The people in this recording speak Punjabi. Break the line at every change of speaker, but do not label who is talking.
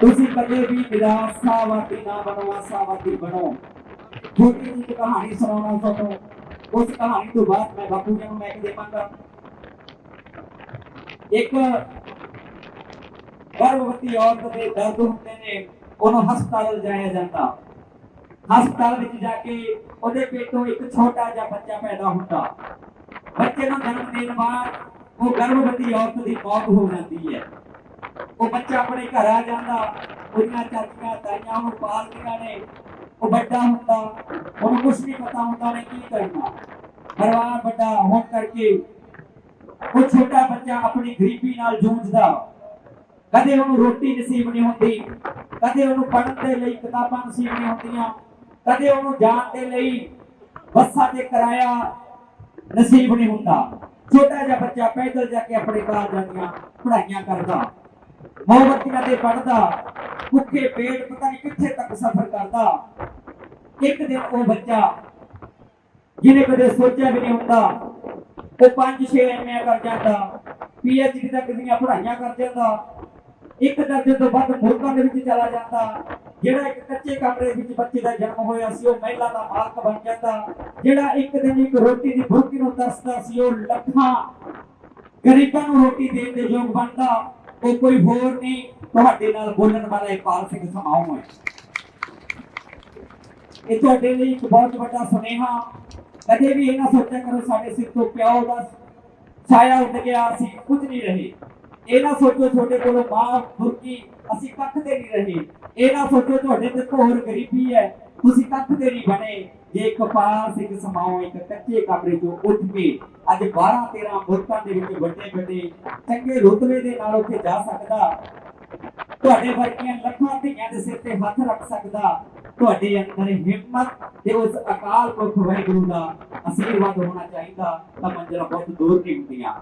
ਤੁਸੀਂ ਕਦੇ ਵੀ ਨਿਰਾਸ਼ਾਵਾਦੀ ਨਾ ਬਣੋ ਆਸ਼ਾਵਾਦੀ ਬਣੋ ਛੋਟੀ ਜਿਹੀ ਕਹਾਣੀ ਸੁਣਾਉਣਾ ਤੁਹਾਨੂੰ ਉਸ ਕਹਾਣੀ ਤੋਂ ਬਾਅਦ ਮੈਂ ਬਾਪੂ ਜੀ ਨੂੰ ਮੈਂ ਦੇਵਾਂਗਾ ਇੱਕ ਗਰਭਵਤੀ ਔਰਤ ਦੇ ਦਰਦ ਹੁੰਦੇ ਨੇ ਉਹਨੂੰ ਹਸਪਤਾਲ ਲਿਜਾਇਆ ਜਾਂਦਾ ਹਸਪਤਾਲ ਵਿੱਚ ਜਾ ਕੇ ਉਹਦੇ ਪੇਟੋਂ ਇੱਕ ਛੋਟਾ ਜਿਹਾ ਬੱਚਾ ਪੈਦਾ ਹੁੰਦਾ ਬੱਚੇ ਨੂੰ ਜਨਮ ਦੇਣ ਬਾਅਦ ਉਹ ਗਰਭਵਤੀ ਔਰਤ ਦੀ ਮੌਤ ਹੋ ਜਾਂਦੀ ਹੈ ਉਹ ਬੱਚਾ ਆਪਣੇ ਘਰ ਆ ਜਾਂਦਾ। ਉਹਦੀਆਂ ਚਾਚੀਆਂ ਤਾਈਆਂ ਉਹਨੂੰ ਪਾਲਦੀਆਂ ਨੇ। ਉਹ ਵੱਡਾ ਹੁੰਦਾ। ਉਹਨੂੰ ਕੁਝ ਨਹੀਂ ਪਤਾ ਹੁੰਦਾ ਉਹਨੇ ਕੀ ਕਰਨਾ। ਪਰਿਵਾਰ ਵੱਡਾ ਹੋਣ ਕਰਕੇ ਉਹ ਛੋਟਾ ਬੱਚਾ ਆਪਣੀ ਗਰੀਬੀ ਨਾਲ ਜੂਝਦਾ। ਕਦੇ ਉਹਨੂੰ ਰੋਟੀ ਨਸੀਬ ਨਹੀਂ ਹੁੰਦੀ। ਕਦੇ ਉਹਨੂੰ ਪੜਨ ਦੇ ਲਈ ਕਿਤਾਬਾਂ ਨਸੀਬ ਨਹੀਂ ਹੁੰਦੀਆਂ। ਕਦੇ ਉਹਨੂੰ ਜਾਣ ਦੇ ਲਈ ਬੱਸਾਂ ਦੇ ਕਿਰਾਇਆ ਨਸੀਬ ਨਹੀਂ ਹੁੰਦਾ। ਛੋਟਾ ਜਿਹਾ ਬੱਚਾ ਪੈਦਲ ਜਾ ਕੇ ਆਪਣੇ ਘਰ ਜਾਂਦੀਆਂ, ਪੜ੍ਹਾਈਆਂ ਕਰਦਾ। ਮੋਮਬੱਤੀਆਂ ਤੇ ਪੜਦਾ ਭੁੱਖੇ ਪੇਟ ਪਤਾ ਨਹੀਂ ਕਿੱਥੇ ਤੱਕ ਸਫ਼ਰ ਕਰਦਾ। ਇੱਕ ਦਿਨ ਉਹ ਬੱਚਾ, ਜਿਹਨੇ ਕਦੇ ਸੋਚਿਆ ਵੀ ਨਹੀਂ ਹੁੰਦਾ, ਉਹ 5-6 ਐਮਏ ਕਰ ਜਾਂਦਾ ਪੀਐਚਡੀ ਤੱਕ ਦੀਆਂ ਪੜ੍ਹਾਈਆਂ ਕਰ ਜਾਂਦਾ। ਇੱਕ ਦਰਜੇ ਤੋਂ ਵੱਧ ਮੁਲਕਾਂ ਦੇ ਵਿੱਚ ਚਲਾ ਜਾਂਦਾ। ਜਿਹੜਾ ਇੱਕ ਕੱਚੇ ਕਮਰੇ ਵਿੱਚ ਬੱਚੇ ਦਾ ਜਨਮ ਹੋਇਆ ਸੀ, ਉਹ ਮਹਿਲਾ ਦਾ ਮਾਲਕ ਬਣ ਜਾਂਦਾ। ਜਿਹੜਾ ਇੱਕ ਦਿਨ ਇੱਕ ਰੋਟੀ ਦੀ ਭੁੱਖੀ ਨੂੰ ਤਰਸਦਾ ਸੀ, ਉਹ ਲੱਖਾਂ ਗਰੀਬਾਂ ਨੂੰ ਰੋਟੀ ਦੇਣ ਦੇ ਯੋਗ ਬਣਦਾ। ਉਹ ਕੋਈ ਹੋਰ ਨਹੀਂ ਤੁਹਾਡੇ ਨਾਲ ਬੋਲਣ ਵਾਲਾ ਇਕਬਾਲ ਸਿੰਘ ਸਮਾਉ ਹੈ ਇਹ ਤੁਹਾਡੇ ਲਈ ਇੱਕ ਬਹੁਤ ਵੱਡਾ ਸੁਨੇਹਾ। ਕਦੇ ਵੀ ਇਹ ਨਾ ਸੋਚਿਆ ਕਰੋ ਸਾਡੇ ਸਿਰ ਤੋਂ ਪਿਓ ਦਾ ਛਾਇਆ ਉੱਡ ਗਿਆ, ਅਸੀਂ ਕੁਝ ਨਹੀਂ ਰਹੇ। ਇਹ ਨਾ ਸੋਚੋ ਤੁਹਾਡੇ ਕੋਲੋਂ ਮਾਂ ਬੁਰਕੀ ਅਸੀਂ ਕੱਖ ਦੇ ਨਹੀਂ ਰਹੇ। ਇਹ ਨਾ ਸੋਚੋ ਤੁਹਾਡੇ ਤੇ ਹੋਰ ਗਰੀਬੀ ਹੈ। ਤੁਸੀਂ ਕੱਖ ਦੇ ਨਹੀਂ ਬਣੇ। ਜੇ ਕਪਾਲ ਸਿੰਘ ਸਮਾਓ ਇੱਕ ਕੱਚੇ ਕਮਰੇ ਤੋਂ ਉੱਠ ਕੇ ਅੱਜ 12 13 ਮੁਲਕਾਂ ਦੇ ਵਿੱਚ ਵੱਡੇ ਵੱਡੇ ਚੰਗੇ ਰੁਤਬੇ ਦੇ ਨਾਲ ਉੱਥੇ ਜਾ ਸਕਦਾ, ਤੁਹਾਡੇ ਵਰਗੀਆਂ ਲੱਖਾਂ ਧੀਆਂ ਦੇ ਸਿਰ ਤੇ ਹੱਥ ਰੱਖ ਸਕਦਾ, ਤੁਹਾਡੇ ਅੰਦਰ ਹਿੰਮਤ ਤੇ ਉਸ ਅਕਾਲ ਪੁਰਖ ਵਾਹਿਗੁਰੂ ਦਾ ਆਸ਼ੀਰਵਾਦ ਹੋਣਾ ਚਾਹੀਦਾ, ਤਾਂ ਮੰਜ਼ਿਲਾਂ ਬਹੁਤ ਦੂਰ ਨਹੀਂ ਹੁੰਦੀਆਂ।